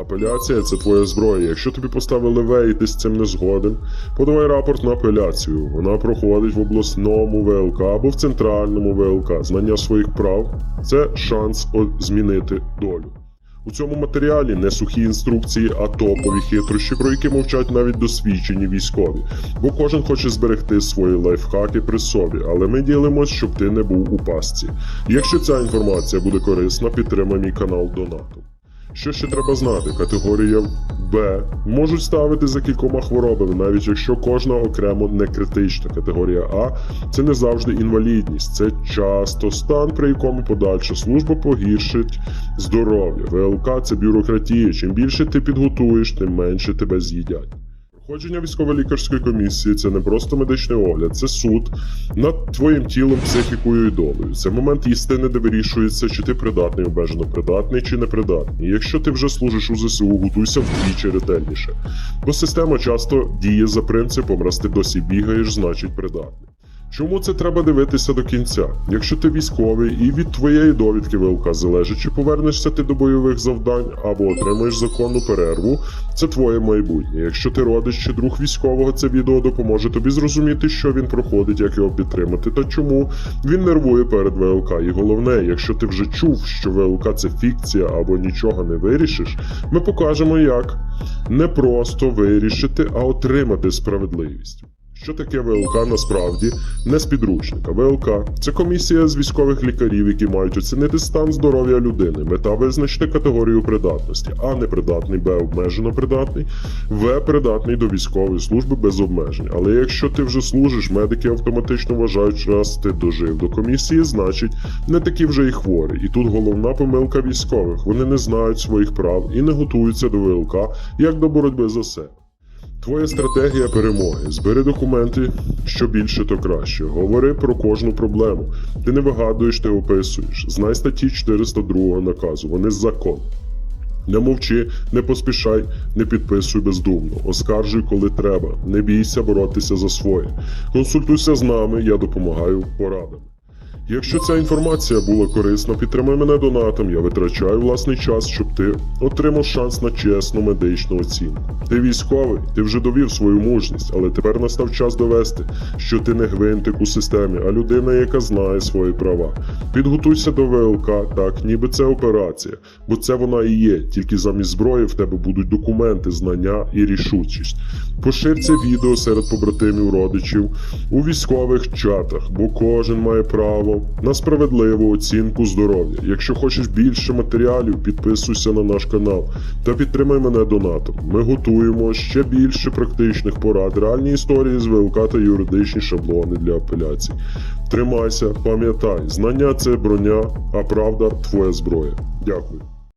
Апеляція це твоя зброя. Якщо тобі поставили В і ти з цим не згоден, подавай рапорт на апеляцію. Вона проходить в обласному ВЛК або в центральному ВЛК. Знання своїх прав це шанс змінити долю. У цьому матеріалі не сухі інструкції, а топові хитрощі, про які мовчать навіть досвідчені військові. Бо кожен хоче зберегти свої лайфхаки при собі, але ми ділимось, щоб ти не був у пастці. Якщо ця інформація буде корисна, підтримай мій канал донатом. Що ще треба знати? Категорія Б можуть ставити за кількома хворобами, навіть якщо кожна окремо не критична. Категорія А це не завжди інвалідність, це часто стан, при якому подальша служба погіршить здоров'я. ВЛК це бюрократія. Чим більше ти підготуєш, тим менше тебе з'їдять. Проходження військово-лікарської комісії це не просто медичний огляд, це суд над твоїм тілом, психікою і долею. Це момент істини, де вирішується, чи ти придатний, обмежено придатний чи непридатний. придатний. якщо ти вже служиш у ЗСУ, готуйся вдвічі ретельніше. Бо система часто діє за принципом, раз ти досі бігаєш, значить придатний. Чому це треба дивитися до кінця? Якщо ти військовий і від твоєї довідки ВЛК залежить, чи повернешся ти до бойових завдань або отримаєш законну перерву, це твоє майбутнє. Якщо ти родич чи друг військового, це відео допоможе тобі зрозуміти, що він проходить, як його підтримати та чому він нервує перед ВЛК. І головне, якщо ти вже чув, що ВЛК це фікція або нічого не вирішиш, ми покажемо, як не просто вирішити, а отримати справедливість. Що таке ВЛК насправді не з підручника. ВЛК це комісія з військових лікарів, які мають оцінити стан здоров'я людини. Мета визначити категорію придатності. А непридатний, Б обмежено придатний, В придатний до військової служби без обмежень. Але якщо ти вже служиш, медики автоматично вважають, що раз ти дожив до комісії, значить не такі вже і хворі. І тут головна помилка військових. Вони не знають своїх прав і не готуються до ВЛК як до боротьби за себе. Твоя стратегія перемоги. Збери документи, що більше, то краще. Говори про кожну проблему. Ти не вигадуєш, ти описуєш. Знай статті 402 наказу. Вони закон. Не мовчи, не поспішай, не підписуй бездумно. Оскаржуй, коли треба. Не бійся боротися за своє. Консультуйся з нами, я допомагаю порадами. Якщо ця інформація була корисна, підтримай мене донатом. Я витрачаю власний час, щоб ти отримав шанс на чесну медичну оцінку. Ти військовий, ти вже довів свою мужність, але тепер настав час довести, що ти не гвинтик у системі, а людина, яка знає свої права. Підготуйся до ВЛК, так, ніби це операція, бо це вона і є. Тільки замість зброї в тебе будуть документи, знання і рішучість. Пошир це відео серед побратимів, родичів у військових чатах, бо кожен має право на справедливу оцінку здоров'я. Якщо хочеш більше матеріалів, підписуйся на наш канал та підтримай мене донатом. Ми готуємо ще більше практичних порад, реальні історії з ВЛК та юридичні шаблони для апеляцій. Тримайся, пам'ятай, знання це броня, а правда твоя зброя. Дякую.